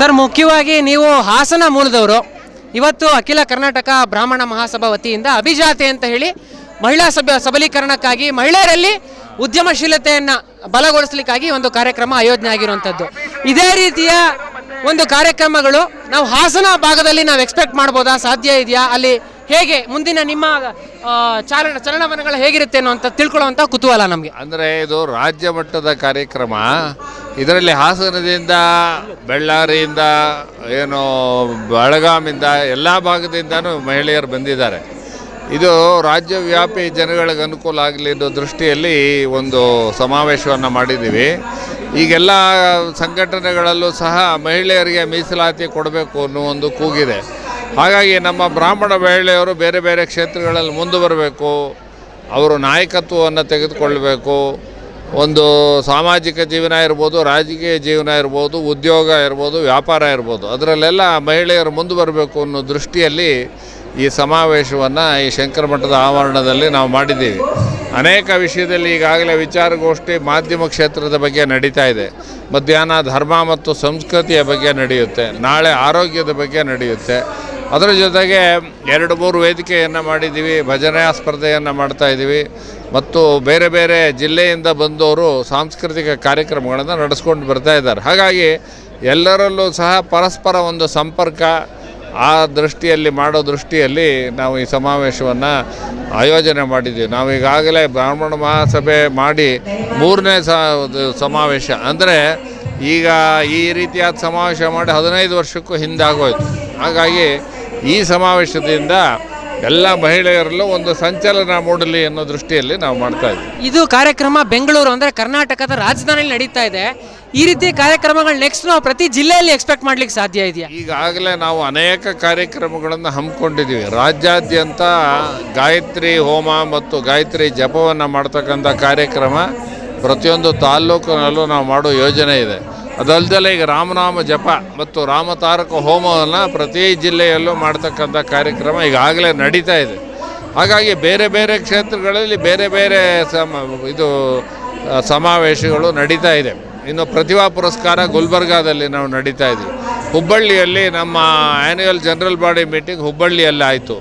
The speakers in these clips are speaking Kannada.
ಸರ್, ಮುಖ್ಯವಾಗಿ ನೀವು ಹಾಸನ ಮೂಲದವರು. ಇವತ್ತು ಅಖಿಲ ಕರ್ನಾಟಕ ಬ್ರಾಹ್ಮಣ ಮಹಾಸಭಾ ವತಿಯಿಂದ ಅಭಿಜಾತೆ ಅಂತ ಹೇಳಿ ಮಹಿಳಾ ಸಭೆ ಸಬಲೀಕರಣಕ್ಕಾಗಿ ಮಹಿಳೆಯರಲ್ಲಿ ಉದ್ಯಮಶೀಲತೆಯನ್ನು ಬಲಗೊಳಿಸಲಿಕ್ಕಾಗಿ ಒಂದು ಕಾರ್ಯಕ್ರಮ ಆಯೋಜನೆ ಆಗಿರುವಂಥದ್ದು. ಇದೇ ರೀತಿಯ ಒಂದು ಕಾರ್ಯಕ್ರಮಗಳು ನಾವು ಹಾಸನ ಭಾಗದಲ್ಲಿ ನಾವು ಎಕ್ಸ್ಪೆಕ್ಟ್ ಮಾಡ್ಬೋದಾ? ಸಾಧ್ಯ ಇದೆಯಾ? ಅಲ್ಲಿ ಹೇಗೆ ಮುಂದಿನ ನಿಮ್ಮ ಚಾಲನ ಚಲನವಲನಗಳು ಹೇಗಿರುತ್ತೆ ಅನ್ನೋ ಅಂತ ತಿಳ್ಕೊಳ್ಳುವಂಥ ಕುತೂಹಲ ನಮಗೆ. ಅಂದರೆ ಇದು ರಾಜ್ಯ ಮಟ್ಟದ ಕಾರ್ಯಕ್ರಮ. ಇದರಲ್ಲಿ ಹಾಸನದಿಂದ, ಬಳ್ಳಾರಿಯಿಂದ, ಏನು ಬೆಳಗಾಮಿಂದ ಎಲ್ಲ ಭಾಗದಿಂದನೂ ಮಹಿಳೆಯರು ಬಂದಿದ್ದಾರೆ. ಇದು ರಾಜ್ಯವ್ಯಾಪಿ ಜನಗಳಿಗೆ ಅನುಕೂಲ ಆಗಲಿ ಅನ್ನೋ ದೃಷ್ಟಿಯಲ್ಲಿ ಒಂದು ಸಮಾವೇಶವನ್ನು ಮಾಡಿದ್ದೀವಿ. ಈಗೆಲ್ಲ ಸಂಘಟನೆಗಳಲ್ಲೂ ಸಹ ಮಹಿಳೆಯರಿಗೆ ಮೀಸಲಾತಿ ಕೊಡಬೇಕು ಅನ್ನೋ ಒಂದು ಕೂಗಿದೆ. ಹಾಗಾಗಿ ನಮ್ಮ ಬ್ರಾಹ್ಮಣ ಮಹಿಳೆಯರು ಬೇರೆ ಬೇರೆ ಕ್ಷೇತ್ರಗಳಲ್ಲಿ ಮುಂದುವರಬೇಕು. ಅವರು ನಾಯಕತ್ವವನ್ನು ತೆಗೆದುಕೊಳ್ಬೇಕು. ಒಂದು ಸಾಮಾಜಿಕ ಜೀವನ ಇರ್ಬೋದು, ರಾಜಕೀಯ ಜೀವನ ಇರ್ಬೋದು, ಉದ್ಯೋಗ ಇರ್ಬೋದು, ವ್ಯಾಪಾರ ಇರ್ಬೋದು, ಅದರಲ್ಲೆಲ್ಲ ಮಹಿಳೆಯರು ಮುಂದೆ ಬರಬೇಕು ಅನ್ನೋ ದೃಷ್ಟಿಯಲ್ಲಿ ಈ ಸಮಾವೇಶವನ್ನು ಈ ಶಂಕರ ಮಠದ ಆವರಣದಲ್ಲಿ ನಾವು ಮಾಡಿದ್ದೀವಿ. ಅನೇಕ ವಿಷಯದಲ್ಲಿ ಈಗಾಗಲೇ ವಿಚಾರಗೋಷ್ಠಿ ಮಾಧ್ಯಮ ಕ್ಷೇತ್ರದ ಬಗ್ಗೆ ನಡೀತಾ ಇದೆ. ಮಧ್ಯಾಹ್ನ ಧರ್ಮ ಮತ್ತು ಸಂಸ್ಕೃತಿಯ ಬಗ್ಗೆ ನಡೆಯುತ್ತೆ. ನಾಳೆ ಆರೋಗ್ಯದ ಬಗ್ಗೆ ನಡೆಯುತ್ತೆ. ಅದರ ಜೊತೆಗೆ ಎರಡು ಮೂರು ವೇದಿಕೆಯನ್ನು ಮಾಡಿದ್ದೀವಿ, ಭಜನೆ ಸ್ಪರ್ಧೆಯನ್ನು ಮಾಡ್ತಾ ಇದ್ದೀವಿ ಮತ್ತು ಬೇರೆ ಬೇರೆ ಜಿಲ್ಲೆಯಿಂದ ಬಂದವರು ಸಾಂಸ್ಕೃತಿಕ ಕಾರ್ಯಕ್ರಮಗಳನ್ನು ನಡೆಸ್ಕೊಂಡು ಬರ್ತಾ ಇದ್ದಾರೆ. ಹಾಗಾಗಿ ಎಲ್ಲರಲ್ಲೂ ಸಹ ಪರಸ್ಪರ ಒಂದು ಸಂಪರ್ಕ ಆ ದೃಷ್ಟಿಯಲ್ಲಿ, ಮಾಡೋ ದೃಷ್ಟಿಯಲ್ಲಿ ನಾವು ಈ ಸಮಾವೇಶವನ್ನು ಆಯೋಜನೆ ಮಾಡಿದ್ದೀವಿ. ನಾವು ಈಗಾಗಲೇ ಬ್ರಾಹ್ಮಣ ಮಹಾಸಭೆ ಮಾಡಿ ಮೂರನೇ ಸಮಾವೇಶ. ಅಂದರೆ ಈಗ ಈ ರೀತಿಯಾದ ಸಮಾವೇಶ ಮಾಡಿ ಹದಿನೈದು ವರ್ಷಕ್ಕೂ ಹಿಂದಾಗೋಯ್ತು. ಹಾಗಾಗಿ ಈ ಸಮಾವೇಶದಿಂದ ಎಲ್ಲ ಮಹಿಳೆಯರಲ್ಲೂ ಒಂದು ಸಂಚಲನ ಮೂಡಲಿ ಅನ್ನೋ ದೃಷ್ಟಿಯಲ್ಲಿ ನಾವು ಮಾಡ್ತಾ ಇದ್ದೀವಿ. ಇದು ಕಾರ್ಯಕ್ರಮ ಬೆಂಗಳೂರು ಅಂದರೆ ಕರ್ನಾಟಕದ ರಾಜಧಾನಿಯಲ್ಲಿ ನಡೀತಾ ಇದೆ. ಈ ರೀತಿ ಕಾರ್ಯಕ್ರಮಗಳು ನೆಕ್ಸ್ಟ್ ನಾವು ಪ್ರತಿ ಜಿಲ್ಲೆಯಲ್ಲಿ ಎಕ್ಸ್ಪೆಕ್ಟ್ ಮಾಡ್ಲಿಕ್ಕೆ ಸಾಧ್ಯ ಇದೆಯಾ? ಈಗಾಗಲೇ ನಾವು ಅನೇಕ ಕಾರ್ಯಕ್ರಮಗಳನ್ನು ಹಮ್ಮಿಕೊಂಡಿದ್ದೀವಿ. ರಾಜ್ಯಾದ್ಯಂತ ಗಾಯತ್ರಿ ಹೋಮ ಮತ್ತು ಗಾಯತ್ರಿ ಜಪವನ್ನು ಮಾಡ್ತಕ್ಕಂಥ ಕಾರ್ಯಕ್ರಮ ಪ್ರತಿಯೊಂದು ತಾಲ್ಲೂಕಿನಲ್ಲೂ ನಾವು ಮಾಡೋ ಯೋಜನೆ ಇದೆ. ಅದಲ್ಲದೆ ಈಗ ರಾಮನಾಮ ಜಪ ಮತ್ತು ರಾಮತಾರಕ ಹೋಮವನ್ನು ಪ್ರತಿ ಜಿಲ್ಲೆಯಲ್ಲೂ ಮಾಡ್ತಕ್ಕಂಥ ಕಾರ್ಯಕ್ರಮ ಈಗಾಗಲೇ ನಡೀತಾ ಇದೆ. ಹಾಗಾಗಿ ಬೇರೆ ಬೇರೆ ಕ್ಷೇತ್ರಗಳಲ್ಲಿ ಬೇರೆ ಬೇರೆ ಸಮ, ಇದು ಸಮಾವೇಶಗಳು ನಡೀತಾ ಇದೆ. ಇನ್ನು ಪ್ರತಿಭಾ ಪುರಸ್ಕಾರ ಗುಲ್ಬರ್ಗಾದಲ್ಲಿ ನಾವು ನಡೀತಾ ಇದ್ವಿ ಹುಬ್ಬಳ್ಳಿಯಲ್ಲಿ ನಮ್ಮ ಆ್ಯನ್ಯುವಲ್ ಜನರಲ್ ಬಾಡಿ ಮೀಟಿಂಗ್ ಹುಬ್ಬಳ್ಳಿಯಲ್ಲಿ ಆಯಿತು.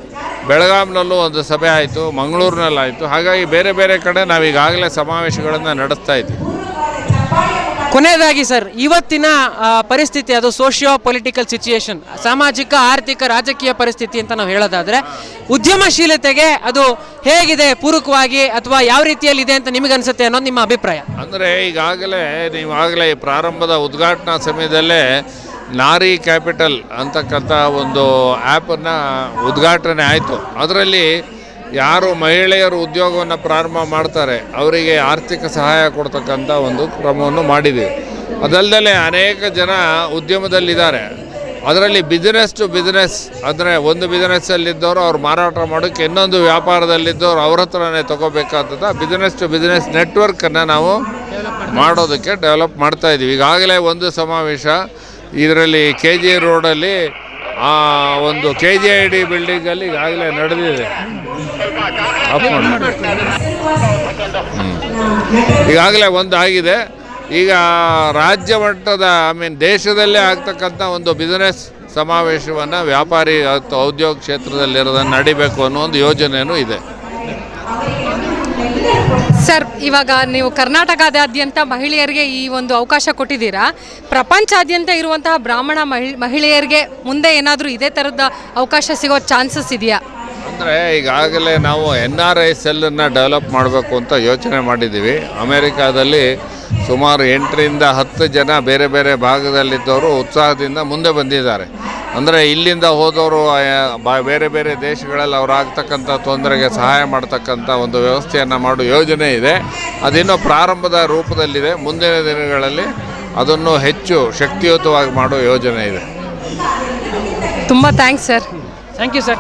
ಬೆಳಗಾಂನಲ್ಲೂ ಒಂದು ಸಭೆ ಆಯಿತು, ಮಂಗಳೂರಿನಲ್ಲಾಯಿತು. ಹಾಗಾಗಿ ಬೇರೆ ಬೇರೆ ಕಡೆ ನಾವು ಈಗಾಗಲೇ ಸಮಾವೇಶಗಳನ್ನು ನಡೆಸ್ತಾ ಇದ್ದೀವಿ. ಕೊನೆಯದಾಗಿ ಸರ್, ಇವತ್ತಿನ ಪರಿಸ್ಥಿತಿ ಅದು ಸೋಷಿಯೋ ಪೊಲಿಟಿಕಲ್ ಸಿಚುಯೇಷನ್, ಸಾಮಾಜಿಕ, ಆರ್ಥಿಕ, ರಾಜಕೀಯ ಪರಿಸ್ಥಿತಿ ಅಂತ ನಾವು ಹೇಳೋದಾದರೆ, ಉದ್ಯಮಶೀಲತೆಗೆ ಅದು ಹೇಗಿದೆ ಪೂರಕವಾಗಿ ಅಥವಾ ಯಾವ ರೀತಿಯಲ್ಲಿ ಇದೆ ಅಂತ ನಿಮಗೆ ಅನಿಸುತ್ತೆ ಅನ್ನೋದು ನಿಮ್ಮ ಅಭಿಪ್ರಾಯ? ಅಂದರೆ ಈಗಾಗಲೇ ನೀವಾಗಲೇ ಪ್ರಾರಂಭದ ಉದ್ಘಾಟನಾ ಸಮಯದಲ್ಲೇ ನಾರಿ ಕ್ಯಾಪಿಟಲ್ ಅಂತಕ್ಕಂಥ ಒಂದು ಆ್ಯಪನ್ನು ಉದ್ಘಾಟನೆ ಆಯಿತು. ಅದರಲ್ಲಿ ಯಾರು ಮಹಿಳೆಯರು ಉದ್ಯೋಗವನ್ನು ಪ್ರಾರಂಭ ಮಾಡ್ತಾರೆ, ಅವರಿಗೆ ಆರ್ಥಿಕ ಸಹಾಯ ಕೊಡ್ತಕ್ಕಂಥ ಒಂದು ಕ್ರಮವನ್ನು ಮಾಡಿದ್ದೀವಿ ಅದಲ್ಲದೆ ಅನೇಕ ಜನ ಉದ್ಯಮದಲ್ಲಿದ್ದಾರೆ. ಅದರಲ್ಲಿ ಬಿಸ್ನೆಸ್ ಟು ಬಿಸ್ನೆಸ್ ಅಂದರೆ ಒಂದು ಬಿಸ್ನೆಸ್ಸಲ್ಲಿದ್ದವರು ಅವ್ರು ಮಾರಾಟ ಮಾಡೋಕ್ಕೆ ಇನ್ನೊಂದು ವ್ಯಾಪಾರದಲ್ಲಿದ್ದವರು ಅವ್ರ ಹತ್ರನೇ ತೊಗೋಬೇಕಾದ ಬಿಸ್ನೆಸ್ ಟು ಬಿಸ್ನೆಸ್ ನೆಟ್ವರ್ಕನ್ನು ನಾವು ಮಾಡೋದಕ್ಕೆ ಡೆವಲಪ್ ಮಾಡ್ತಾ ಇದ್ದೀವಿ ಈಗಾಗಲೇ ಒಂದು ಸಮಾವೇಶ, ಇದರಲ್ಲಿ ಕೆ ಜಿ ರೋಡಲ್ಲಿ ಆ ಒಂದು ಕೆ ಜಿ ಐ ಡಿ ಬಿಲ್ಡಿಂಗಲ್ಲಿ ಈಗಾಗಲೇ ನಡೆದಿದೆ. ಈಗಾಗಲೇ ಒಂದು ಆಗಿದೆ. ಈಗ ರಾಜ್ಯ ಮಟ್ಟದ ಐ ಮೀನ್ ದೇಶದಲ್ಲೇ ಆಗ್ತಕ್ಕಂಥ ಒಂದು ಬಿಸ್ನೆಸ್ ಸಮಾವೇಶವನ್ನು ವ್ಯಾಪಾರಿ ಅಥವಾ ಉದ್ಯೋಗ ಕ್ಷೇತ್ರದಲ್ಲಿರೋದನ್ನು ನಡಿಬೇಕು ಅನ್ನೋ ಒಂದು ಯೋಜನೆಯೂ ಇದೆ. ಸರ್, ಇವಾಗ ನೀವು ಕರ್ನಾಟಕದಾದ್ಯಂತ ಮಹಿಳೆಯರಿಗೆ ಈ ಒಂದು ಅವಕಾಶ ಕೊಟ್ಟಿದ್ದೀರಾ? ಪ್ರಪಂಚಾದ್ಯಂತ ಇರುವಂತಹ ಬ್ರಾಹ್ಮಣ ಮಹಿ, ಮಹಿಳೆಯರಿಗೆ ಮುಂದೆ ಏನಾದರೂ ಇದೇ ಥರದ ಅವಕಾಶ ಸಿಗೋ ಚಾನ್ಸಸ್ ಇದೆಯಾ? ಅಂದರೆ ಈಗಾಗಲೇ ನಾವು ಎನ್ ಆರ್ ಐ ಸೆಲ್ಲನ್ನು ಡೆವಲಪ್ ಮಾಡಬೇಕು ಅಂತ ಯೋಚನೆ ಮಾಡಿದ್ದೀವಿ. ಅಮೇರಿಕಾದಲ್ಲಿ ಸುಮಾರು ಎಂಟರಿಂದ ಹತ್ತು ಜನ ಬೇರೆ ಬೇರೆ ಭಾಗದಲ್ಲಿದ್ದವರು ಉತ್ಸಾಹದಿಂದ ಮುಂದೆ ಬಂದಿದ್ದಾರೆ. ಅಂದರೆ ಇಲ್ಲಿಂದ ಹೋದವರು ಬೇರೆ ಬೇರೆ ದೇಶಗಳಲ್ಲಿ ಅವ್ರು ಆಗ್ತಕ್ಕಂಥ ತೊಂದರೆಗೆ ಸಹಾಯ ಮಾಡ್ತಕ್ಕಂಥ ಒಂದು ವ್ಯವಸ್ಥೆಯನ್ನು ಮಾಡೋ ಯೋಜನೆ ಇದೆ. ಅದಿನ್ನೂ ಪ್ರಾರಂಭದ ರೂಪದಲ್ಲಿದೆ. ಮುಂದಿನ ದಿನಗಳಲ್ಲಿ ಅದನ್ನು ಹೆಚ್ಚು ಶಕ್ತಿಯುತವಾಗಿ ಮಾಡೋ ಯೋಜನೆ ಇದೆ. ತುಂಬ thanks sir thank you sir